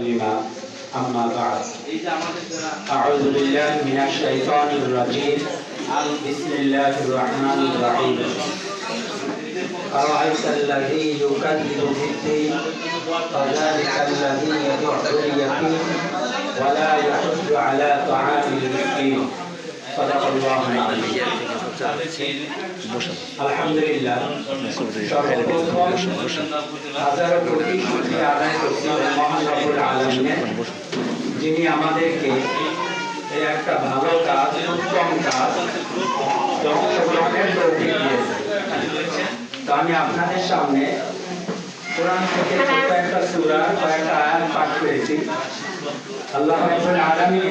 لما أما بعد أعوذ بالله من الشيطان الرجيم. بسم الله الرحمن الرحيم. أرأيت الذي يكذب بالدين فذلك الذي يدع اليتيم ولا يحض على طعام المسكين. আলহামদুলিল্লাহ যিনি আমাদেরকে একটা ভালো কাজ, উত্তম কাজ আমি আপনাদের সামনে কোরআন থেকে ছোট্ট একটা কয়েকটা আয়াত পাঠ করেছি। আল্লাহ রাব্বুল আলামিন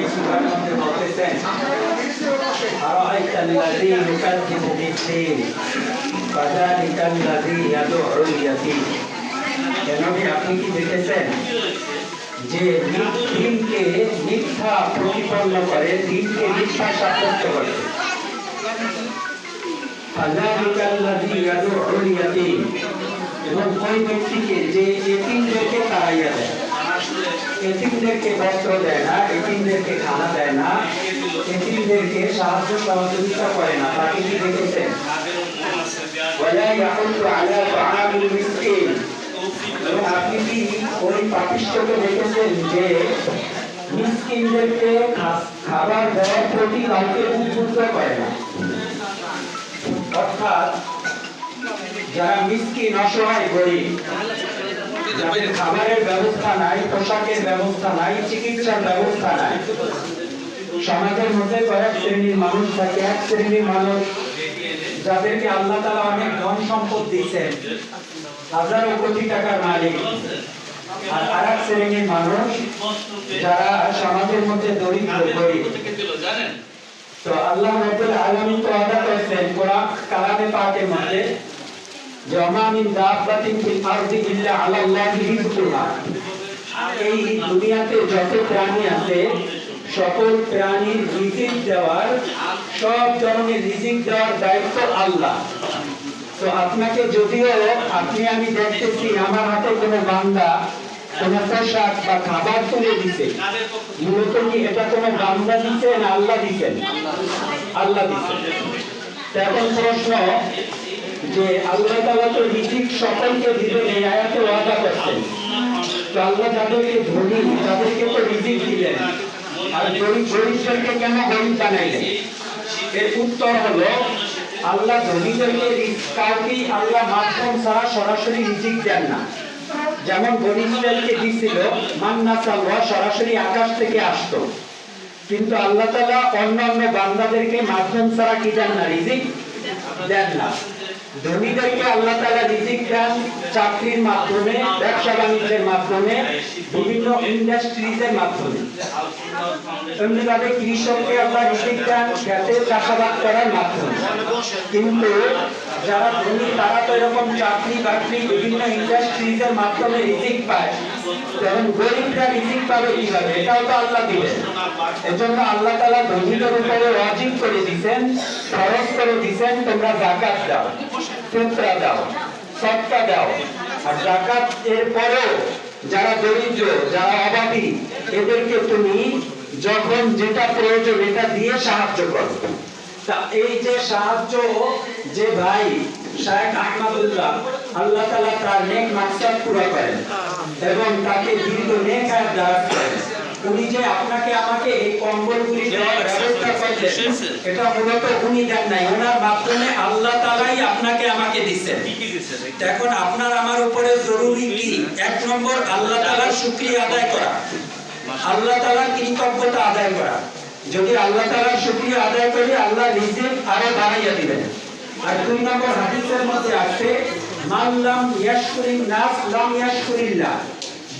মধ্যে বলতেছেন أرأيت الذي يكذب بالدين فذلك الذي يدع اليتيم কেননা আপনি কি দেখেছেন যে দিনকে মিথ্যা প্রতিপন্ন করে দিনকে মিথ্যা সাব্যস্ত করে فذلك الذي يدع اليتيم এবং ওই ব্যক্তিকে যে এতিমদেরকে তাড়াইয়া দেয় এতিমদেরকে বস্ত্র দেয় না এতিমদেরকে খানা দেয় না এতিমদেরকে সাহায্য সহযোগিতা করে না তাকে কি দেখেছেন ولا يحض على طعام المسكين এবং আপনি কি ওই পাপিষ্ঠকে দেখেছেন যে মিসকিনদেরকে খা- খাবার দেওয়ার প্রতি কাউকে উদ্বুদ্ধ করে না অর্থাৎ যারা মিসকিন অসহায় গরিব যাদের খাবারের ব্যবস্থা নাই পোশাকের ব্যবস্থা নাই চিকিৎসার ব্যবস্থা নাই সমাজের মধ্যে কয়েক শ্রেণির মানুষ থাকে, এক শ্রেণির মানুষ, যাদেরকে আল্লাহ তাআলা অনেক ধন সম্পদ দিয়েছেন। হাজারো কোটি টাকার মালিক। আর আরেক শ্রেণির মানুষ যারা সমাজের মধ্যে দরিদ্র, গরিব। তো আল্লাহ আলামিন তো আদা করেছেন কোরআন কালামে পাকের মধ্যে, যে ওমা মিন দাব্বাতিন ফিল আরদি ইল্লা আলা আল্লাহি রিজকুহা এই দুনিয়াতে যত প্রাণী আছে সকল প্রাণীর রিজিক দেওয়ার, সব ধরনের রিজিক দেওয়ার দায়িত্ব আল্লাহ। তো আপনাকে যদিও, আপনি আমি দেখতেছি, আমার হাতে কোনো বান্দা, কোনো পোশাক বা খাবার তুলে দিছে। মূলত কি এটা কোনো বান্দা দিছে না আল্লাহ দিছেন? আল্লাহ দিছেন। এখন প্রশ্ন, যে আল্লাহ তাআলা তো রিজিক সকলকে দিবেন, এই আয়াতে ওয়াদা করছেন। তো আল্লাহ যাদেরকে ধনী, তাদেরকে তো রিজিক দিলেন। গরিব গরিবদেরকে কেন গরিব বানাইলেন? এর উত্তর হলো আল্লাহ ধনীদেরকে কাউকেই আল্লাহ মাধ্যম ছাড়া সরাসরি রিজিক দেন না। যেমন গরিবদেরকে দিছিল মান্না সাল্লাহ সরাসরি আকাশ থেকে আসতো। কিন্তু আল্লাহ তাআলা অন্যান্য বান্দাদেরকে মাধ্যম ছাড়া কি দেন না? রিজিক দেন না। ধনীদেরকে আল্লাহ তাআলা রিজিক দেন চাকরির মাধ্যমে, ব্যবসা বাণিজ্যের মাধ্যমে, বিভিন্ন ইন্ডাস্ট্রিজের মাধ্যমে। এমনিভাবে কৃষককে আল্লাহ রিজিক দেন খেতে, চাষাবাদ করার মাধ্যমে। কিন্তু যারা ধনী, তারা তো এরকম চাকরি বাকরি বিভিন্ন ইন্ডাস্ট্রিজের মাধ্যমে রিজিক পায়। যেমন গরিবরা রিজিক পাবে কীভাবে? এটাও তো আল্লাহ দিবেন। এজন্য আল্লাহ তাআলা ধনীদের উপরে ওয়াজিব করে দিবেন ফরজ করে দিবেন তোমরা যাকাত দাও। ফিতরা দাও সদকা দাও আর যাকাত এর পরেও যারা দরিদ্র, যারা অভাবী এদেরকে তুমি যখন যেটা প্রয়োজন এটা দিয়ে সাহায্য করো। তা এই যে সাহায্য, যে ভাই, শায়েখ আহমদুল্লাহ, আল্লাহ তাআলা তার নেক মাকসাদ পুরো করেন এবং তাকে দীর্ঘ নেক হায়াত দারাজ করেন। উনি যে আপনাকে আমাকে এই কম্বলগুলি ব্যবস্থা করলেন এটা মূলত উনি দেন নাই। ওনার মাধ্যমে আল্লাহ তাআলাই আপনাকে আমাকে দিচ্ছেন। এখন আপনার আমার উপরে জরুরি কি? এক নম্বর আল্লাহ তাআলার শুকরিয়া আদায় করা। আল্লাহ তাআলার কৃতজ্ঞতা আদায় করা। যদি আল্লাহ তাআলার শুকরিয়া আদায় করি আল্লাহ রিজিক আরও বাড়াইয়া দিবেন। আর দুই নম্বর হাদিসের মধ্যে আছে মাল্লাম ইয়াশকুরিন নাস লাম ইয়াশকুরিল্লাহ।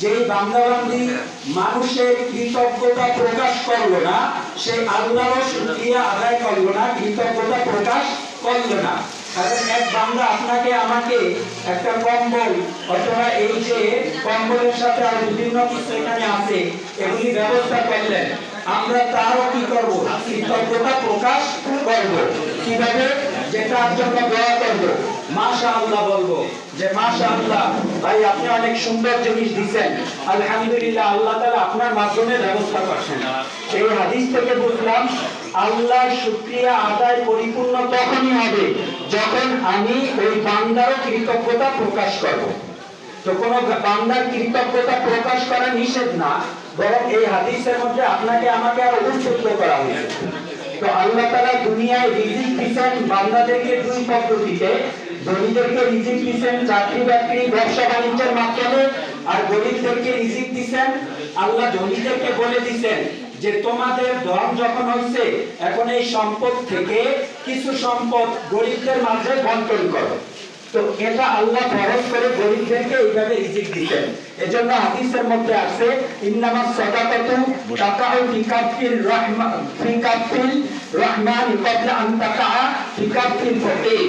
যেই বান্দাবান্দি মানুষের কৃতজ্ঞতা প্রকাশ করল না, সে আল্লাহর শুকরিয়া আদায় করল না, কৃতজ্ঞতা প্রকাশ করল না। কারণ এক বান্দা আপনাকে, আমাকে একটা কম্বল, অথবা এই যে কম্বলের সাথে আর বিভিন্ন কিছু এখানে আছে, এগুলি ব্যবস্থা করলেন। আমরা তারও কি করব? কৃতজ্ঞতা প্রকাশ করব। কীভাবে? যেটার জন্য দোয়া করব। আল্লাহ এই হাদিস শুকরিয়া আদায় পরিপূর্ণ তখনই হবে যখন আমি ওই কৃতজ্ঞতা প্রকাশ করব। তো বান্দার কৃতজ্ঞতা প্রকাশ করা নিষেধ না, বরং এই হাদিসের মধ্যে আপনাকে আমাকে আরও উদ্বুদ্ধ করা হয়েছে। তো আল্লাহ তাআলা দুনিয়ায় রিজিক দিচ্ছেন বান্দাদেরকে দুই পদ্ধতিতে। ধনীদেরকে রিজিক দিচ্ছেন চাকরি বাকরি, ব্যবসা বাণিজ্যের মাধ্যমে, আর গরিবদেরকে রিজিক দিচ্ছেন আল্লাহ ধনীদেরকে বলে দিচ্ছেন যে তোমাদের ধন যখন হয়েছে এখন এই সম্পদ থেকে কিছু সম্পদ গরিবদের মাঝে বন্টন করো। তো এটা আল্লাহ ফরজ করে গরিবদেরকে এইভাবে রিজিক দিতেন এজন্য হাদিসের মধ্যে আছে ইন্নামাস সাদাকাতু তাকাউ ফি কাফিল রাহমান ফি কাফিল রহমান ক্বাবলা আন তাকা ফি কাফিল ফকির।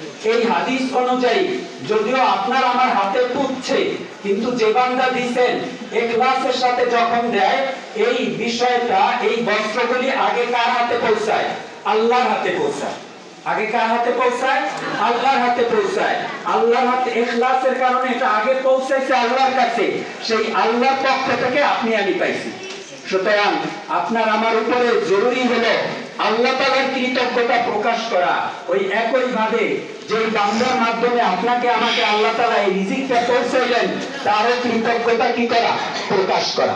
এই হাদিস অনুযায়ী, যদিও আপনার আমার হাতে পুচ্ছে কিন্তু যে বান্দা দিচ্ছেন এখলাসের সাথে যখন দেয়, এই বিষয়টা, এই বস্ত্রগুলি আগে কার হাতে পৌঁছায়? আল্লাহর হাতে পৌঁছায়। আগে কার হাতে পৌঁছায়? আল্লাহর হাতে পৌঁছায়। আল্লাহর হাতে ইখলাসের কারণে এটা আগে পৌঁছাইছে আল্লাহর কাছে। সেই আল্লাহর পক্ষ থেকে আপনি আমি পাইছি। সুতরাং আপনার আমার উপরে জরুরি হলো আল্লাহ তাআলার কৃতজ্ঞতা প্রকাশ করা। ওই একই ভাবে যে বান্দার মাধ্যমে আপনাকে, আমাকে আল্লাহ তাআলা এই রিজিকটা পৌঁছাইলেন তারও কৃতজ্ঞতা কি করা? প্রকাশ করা।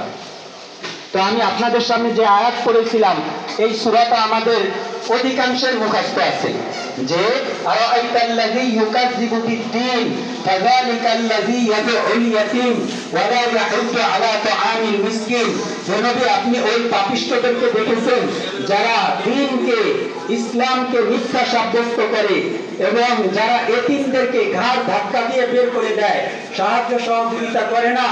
তো আমি আপনাদের সামনে যে আয়াত করেছিলাম এই সূরাটা আমাদের অধিকাংশের মুখস্থ আছে। যে, আরাআইতাল্লাযী ইউকাযযিবু বিদ্দীন ফাযালিকাল্লাযী ইয়াদউল ইয়াতীম ওয়া লা ইয়াহুদ্দু আলা তুআমিল মিসকিন হে নবী আপনি ওই পাপিষ্ঠদেরকে দেখেছেন যারা দ্বীনকে ইসলামকে মিথ্যা সাব্যস্ত করে এবং যারা এতিমদেরকে ঘাড় ধাক্কা দিয়ে বের করে দেয়, সাহায্য সহযোগিতা করে না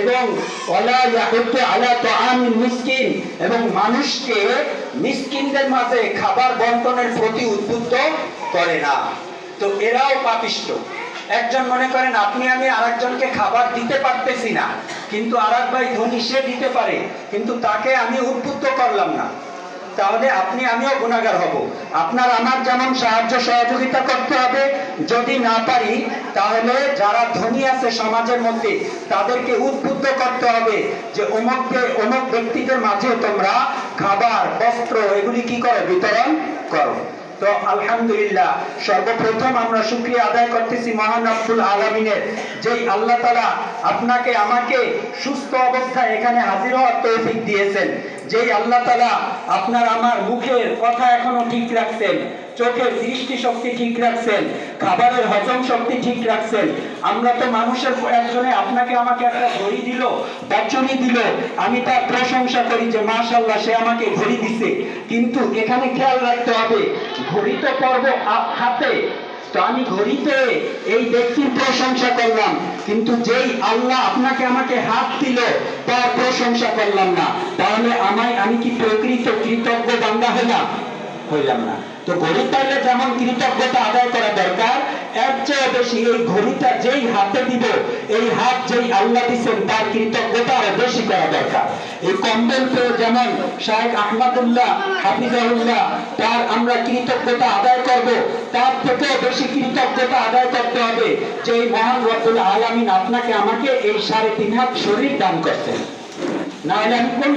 এবং ওয়ালা ইয়াহুদ্দু আলা তুআমিল মিসকিন এবং মানুষকে মিসকিনদের মাঝে খাবার বন্টনের প্রতি উদ্বুদ্ধ করে না। তো এরাও পাপিষ্ট। একজন মনে করেন, আপনি আমি আরেকজনকে খাবার দিতে পারতেছি না। কিন্তু আরেক ভাই ধনী, সে দিতে পারে, কিন্তু তাকে আমি উদ্বুদ্ধ করলাম না। তাহলে আপনি, আমিও গুণাগার হব। আপনার আমার যেমন সাহায্য, সহযোগিতা করতে হবে। যদি না পারি, তাহলে যারা ধনী আছে সমাজের মধ্যে, তাদেরকে উদ্বুদ্ধ করতে হবে যে অমুককে অমুক ব্যক্তিদের মাঝে তোমরা খাবার, বস্ত্র, এগুলি কি করো? বিতরণ করো। তো আলহামদুলিল্লাহ, সর্বপ্রথম আমরা শুক্রিয়া আদায় করতেছি মহান আব্দুল আলমিনের, যেই আল্লাহ তালা আপনাকে, আমাকে সুস্থ অবস্থায় এখানে হাজির হওয়ার তৌফিক দিয়েছেন। যেই আল্লাহ তালা আপনার, আমার মুখের কথা এখনও ঠিক রাখছেন। চোখের দৃষ্টি শক্তি ঠিক রাখছেন, খাবারের হজম শক্তি ঠিক রাখছেন। আমরা তো মানুষের একজনে আপনাকে আমাকে একটা ঘড়ি দিল বাচ্চনি দিল, আমি তার প্রশংসা করি যে মাশাল্লাহ সে আমাকে ঘড়ি দিছে। কিন্তু এখানে খেয়াল রাখতে হবে, ঘড়ি তো পর্ব হাতে। তো আমি ঘড়িতে এই ব্যক্তির প্রশংসা করলাম, কিন্তু যেই আল্লাহ আপনাকে আমাকে হাত দিল, তার প্রশংসা করলাম না। তাহলে আমায় আমি কি প্রকৃত কৃতজ্ঞ বান্দা হলাম? হইলাম না। তো ঘড়ি পাইলে যেমন কৃতজ্ঞতা আদায় করা দরকার, এর চেয়ে বেশি এই ঘড়িটা যেই হাতে দিব, এই হাত যেই আল্লাহ দিচ্ছেন তার কৃতজ্ঞতা আরও বেশি করা দরকার। এই কম্বল পেয়ে যেমন শাহেখ আহমদুল্লাহ, হাফিজাহুল্লাহ, তার আমরা কৃতজ্ঞতা আদায় করব, তার থেকেও বেশি কৃতজ্ঞতা আদায় করতে হবে যে এই মহান রব্বুল আলামিন আপনাকে আমাকে এই সাড়ে তিন হাত শরীর দান করছেন। না হলে আমি কোন